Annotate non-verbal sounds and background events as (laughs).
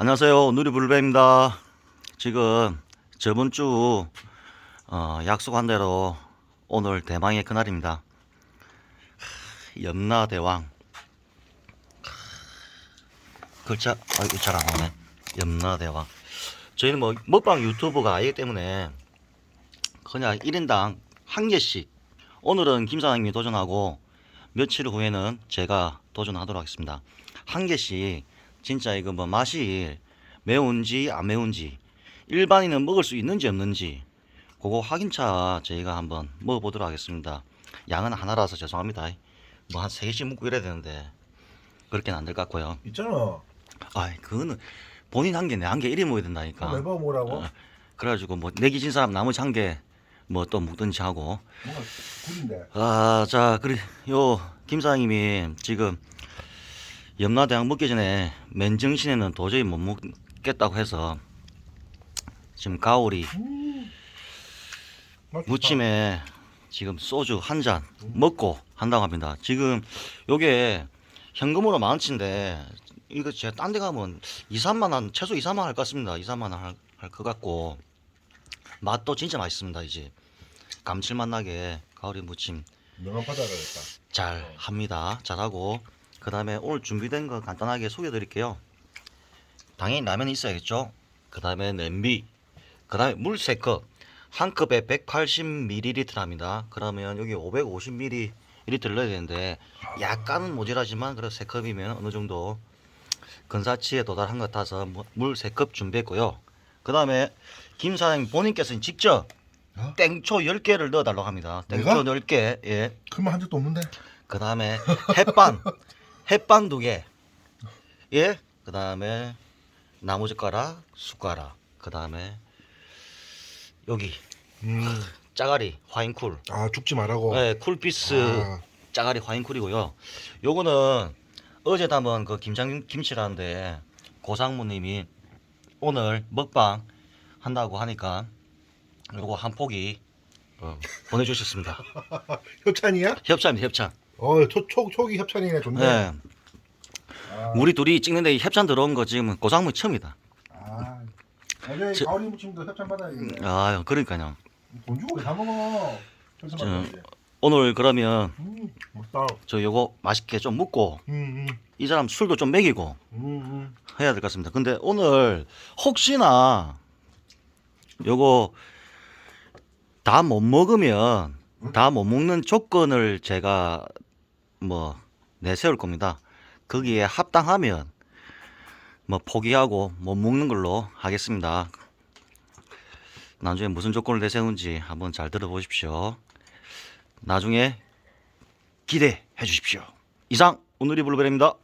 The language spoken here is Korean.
안녕하세요. 누리불배입니다. 지금 저번 주 어, 약속한 대로 오늘 대망의 그날입니다. 하, 염라대왕. 글자 아 이거 잘안 나오네. 염라대왕. 저희는 뭐 먹방 유튜브가 아니기 때문에 그냥 1인당 한 개씩 오늘은 김 사장님이 도전하고 며칠 후에는 제가 도전하도록 하겠습니다. 한 개씩 진짜 이거 뭐 맛이 매운지 안 매운지 일반인은 먹을 수 있는지 없는지 그거 확인차 저희가 한번 먹어보도록 하겠습니다. 양은 하나라서 죄송합니다. 뭐 한 세 개씩 먹고 이래야 되는데 그렇게는 안 될 것 같고요. 있잖아. 아이 그거는 본인 한 개 내 한 개 이리 먹어야 된다니까. 매번 뭐라고? 어. 그래가지고 뭐 내기 진 사람 나머지 한 개 뭐또 먹든지 하고 뭔가 굴인데. 아, 자, 그래, 요, 김 사장님이 지금 염라대왕 먹기 전에 맨정신에는 도저히 못 먹겠다고 해서 지금 가오리 맛 좋다. 무침에 지금 소주 한 잔 먹고 한다고 합니다. 지금 요게 현금으로 만 원치인데 이거 제가 딴 데 가면 2, 3만 원, 최소 2, 3만 원할것 같습니다. 2, 3만 원 할 것 같고 맛도 진짜 맛있습니다. 이제 감칠맛 나게 가오리 무침 명함 받아가겠다. 잘 합니다. 잘하고 그 다음에 오늘 준비된 거 간단하게 소개해 드릴게요. 당연히 라면이 있어야겠죠. 그 다음에 냄비, 그 다음에 물 3컵, 한 컵에 180ml랍니다. 그러면 여기 550ml 넣어야 되는데 약간은 모자라지만 그래도 3컵이면 어느 정도 근사치에 도달한 것 같아서 무- 물 3컵 준비했고요. 그 다음에 김 사장님 본인께서는 직접 어? 땡초 10개를 넣어달라고 합니다. 땡초 내가? 10개, 예. 그만 한 적도 없는데. 그 다음에 햇반 (laughs) 햇반 두 개. 예. 그 다음에 나무젓가락, 숟가락. 그 다음에 여기 음. 짜가리 화인쿨. 아 죽지 말라고. 네, 쿨피스 아, 짜가리 화인쿨이고요. 요거는 어제 담은 그 김장 김치라는데 고상무님이 오늘 먹방 한다고 하니까 요거 한 포기 어, 보내주셨습니다. (laughs) 협찬이야? 협찬입니다, 협찬. 어, 초, 초, 초기 협찬이네. 좋네. 네. 아, 우리 둘이 찍는데 이 협찬 들어온 거 지금 고상무 처음이다. 아. 어제 저- 가오리 무침도 협찬 받아야겠네. 아, 그러니까요. 돈 주고 왜사 먹어? 협찬 저-. 오늘 그러면 음. 저 요거 맛있게 좀 먹고 음, 음, 이 사람 술도 좀 먹이고 음, 음. 해야 될 것 같습니다. 근데 오늘 혹시나 요거 다 못 먹으면 다 못 먹는 조건을 제가 뭐 내세울 겁니다. 거기에 합당하면 뭐 포기하고 못 먹는 걸로 하겠습니다. 나중에 무슨 조건을 내세우는지 한번 잘 들어보십시오. 나중에 기대해 주십시오. 이상 오늘이 블루베리입니다.